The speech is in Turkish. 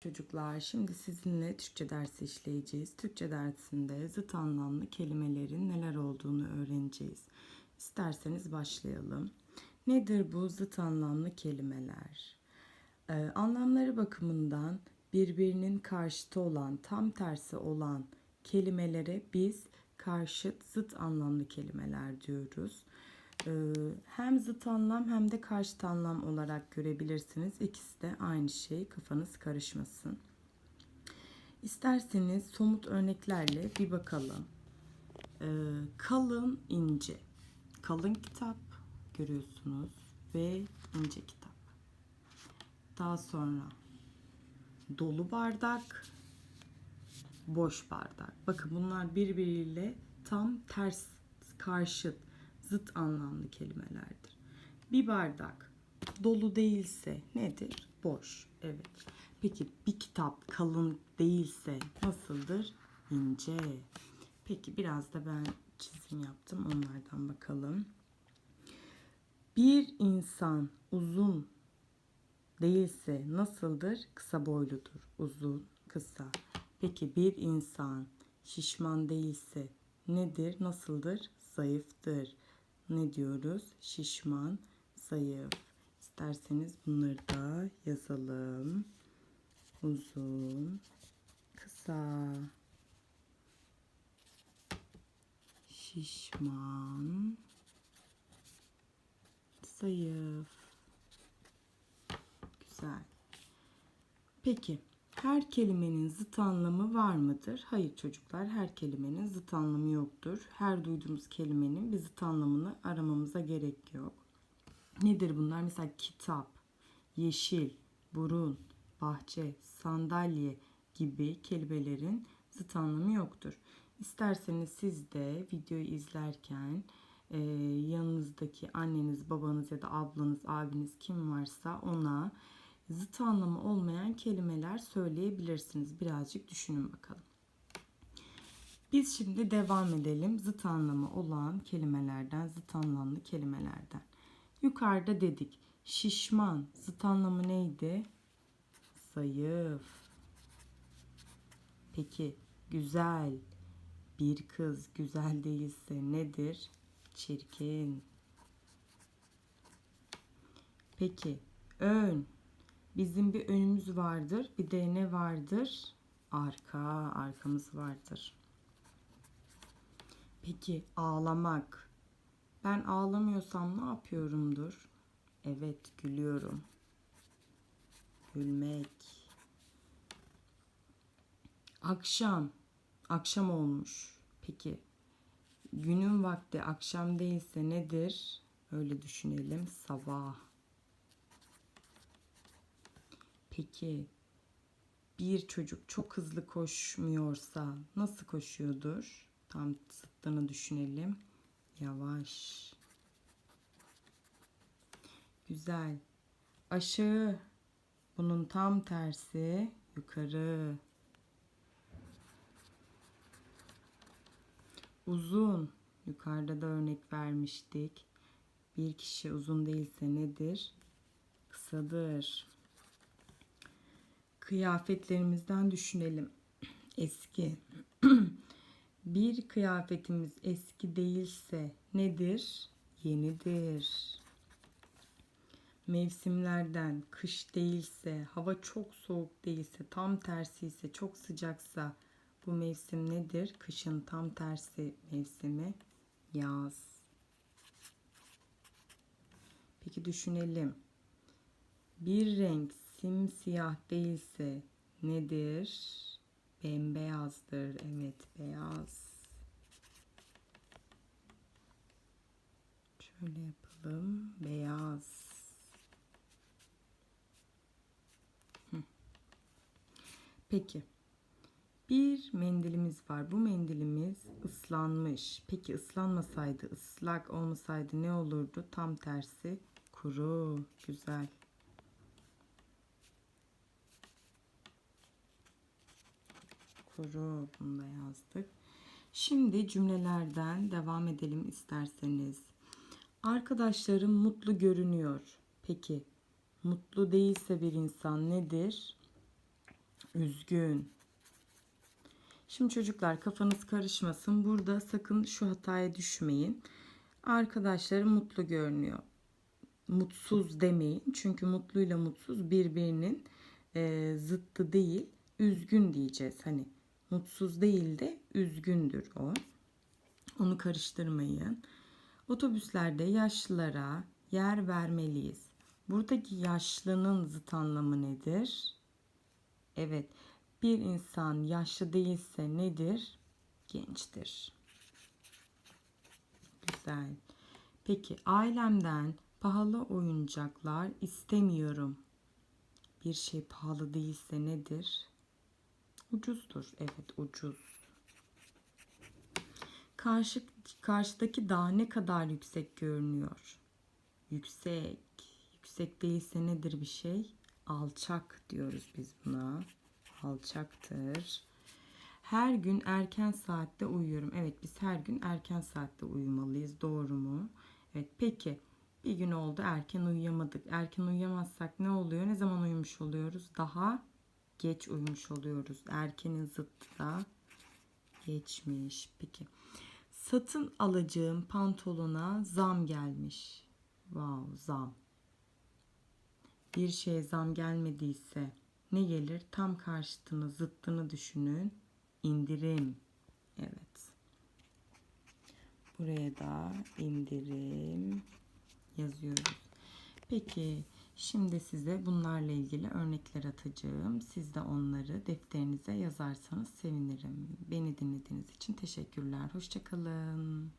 Çocuklar şimdi sizinle Türkçe dersi işleyeceğiz. Türkçe dersinde zıt anlamlı kelimelerin neler olduğunu öğreneceğiz. İsterseniz başlayalım. Nedir bu zıt anlamlı kelimeler? Ee, anlamları bakımından birbirinin karşıtı olan, tam tersi olan kelimelere biz karşıt zıt anlamlı kelimeler diyoruz. Ee, hem zıt anlam hem de karşıt anlam olarak görebilirsiniz. İkisi de aynı şey. Kafanız karışmasın. İsterseniz somut örneklerle bir bakalım. Ee, kalın ince. Kalın kitap görüyorsunuz ve ince kitap. Daha sonra dolu bardak, boş bardak. Bakın bunlar birbiriyle tam ters, karşıt, zıt anlamlı kelimelerdir. Bir bardak dolu değilse nedir? Boş. Evet. Peki bir kitap kalın değilse nasıldır? İnce. Peki biraz da ben çizim yaptım. Onlardan bakalım. Bir insan uzun değilse nasıldır? Kısa boyludur. Uzun, kısa. Peki bir insan şişman değilse nedir? Nasıldır? Zayıftır. Ne diyoruz? Şişman, zayıf. İsterseniz bunları da yazalım. Uzun, kısa. Şişman, zayıf. Güzel. Peki her kelimenin zıt anlamı var mıdır? Hayır çocuklar her kelimenin zıt anlamı yoktur. Her duyduğumuz kelimenin bir zıt anlamını aramamıza gerek yok. Nedir bunlar? Mesela kitap, yeşil, burun, bahçe, sandalye gibi kelimelerin zıt anlamı yoktur. İsterseniz siz de videoyu izlerken e, yanınızdaki anneniz, babanız ya da ablanız, abiniz kim varsa ona zıt anlamı olmayan kelimeler söyleyebilirsiniz. Birazcık düşünün bakalım. Biz şimdi devam edelim zıt anlamı olan kelimelerden, zıt anlamlı kelimelerden. Yukarıda dedik şişman zıt anlamı neydi? Zayıf. Peki güzel bir kız güzel değilse nedir? Çirkin. Peki ön Bizim bir önümüz vardır. Bir de ne vardır? Arka, arkamız vardır. Peki ağlamak. Ben ağlamıyorsam ne yapıyorumdur? Evet, gülüyorum. Gülmek. Akşam. Akşam olmuş. Peki günün vakti akşam değilse nedir? Öyle düşünelim. Sabah. Peki bir çocuk çok hızlı koşmuyorsa nasıl koşuyordur? Tam zıttını düşünelim. Yavaş. Güzel. Aşağı. Bunun tam tersi yukarı. Uzun. Yukarıda da örnek vermiştik. Bir kişi uzun değilse nedir? Kısadır kıyafetlerimizden düşünelim. Eski. bir kıyafetimiz eski değilse nedir? Yenidir. Mevsimlerden kış değilse, hava çok soğuk değilse, tam tersi ise çok sıcaksa bu mevsim nedir? Kışın tam tersi mevsimi yaz. Peki düşünelim. Bir renk simsiyah değilse nedir? Bembeyazdır. Evet, beyaz. Şöyle yapalım. Beyaz. Peki. Bir mendilimiz var. Bu mendilimiz ıslanmış. Peki ıslanmasaydı, ıslak olmasaydı ne olurdu? Tam tersi kuru. Güzel. Kuru bunu da yazdık. Şimdi cümlelerden devam edelim isterseniz. Arkadaşlarım mutlu görünüyor. Peki mutlu değilse bir insan nedir? Üzgün. Şimdi çocuklar kafanız karışmasın. Burada sakın şu hataya düşmeyin. Arkadaşları mutlu görünüyor. Mutsuz demeyin. Çünkü mutluyla mutsuz birbirinin e, zıttı değil. Üzgün diyeceğiz. Hani mutsuz değil de üzgündür o. Onu karıştırmayın. Otobüslerde yaşlılara yer vermeliyiz. Buradaki yaşlının zıt anlamı nedir? Evet, bir insan yaşlı değilse nedir? Gençtir. Güzel. Peki ailemden pahalı oyuncaklar istemiyorum. Bir şey pahalı değilse nedir? Ucuzdur. Evet, ucuz. Karşı, karşıdaki dağ ne kadar yüksek görünüyor? Yüksek. Yüksek değilse nedir bir şey? Alçak diyoruz biz buna. Alçaktır. Her gün erken saatte uyuyorum. Evet biz her gün erken saatte uyumalıyız. Doğru mu? Evet peki bir gün oldu erken uyuyamadık. Erken uyuyamazsak ne oluyor? Ne zaman uyumuş oluyoruz? Daha geç uyumuş oluyoruz. Erkenin zıttı da geçmiş. Peki. Satın alacağım pantolona zam gelmiş. Wow, zam. Bir şeye zam gelmediyse ne gelir? Tam karşıtını, zıttını düşünün. İndirim. Evet. Buraya da indirim yazıyoruz. Peki şimdi size bunlarla ilgili örnekler atacağım. Siz de onları defterinize yazarsanız sevinirim. Beni dinlediğiniz için teşekkürler. Hoşçakalın.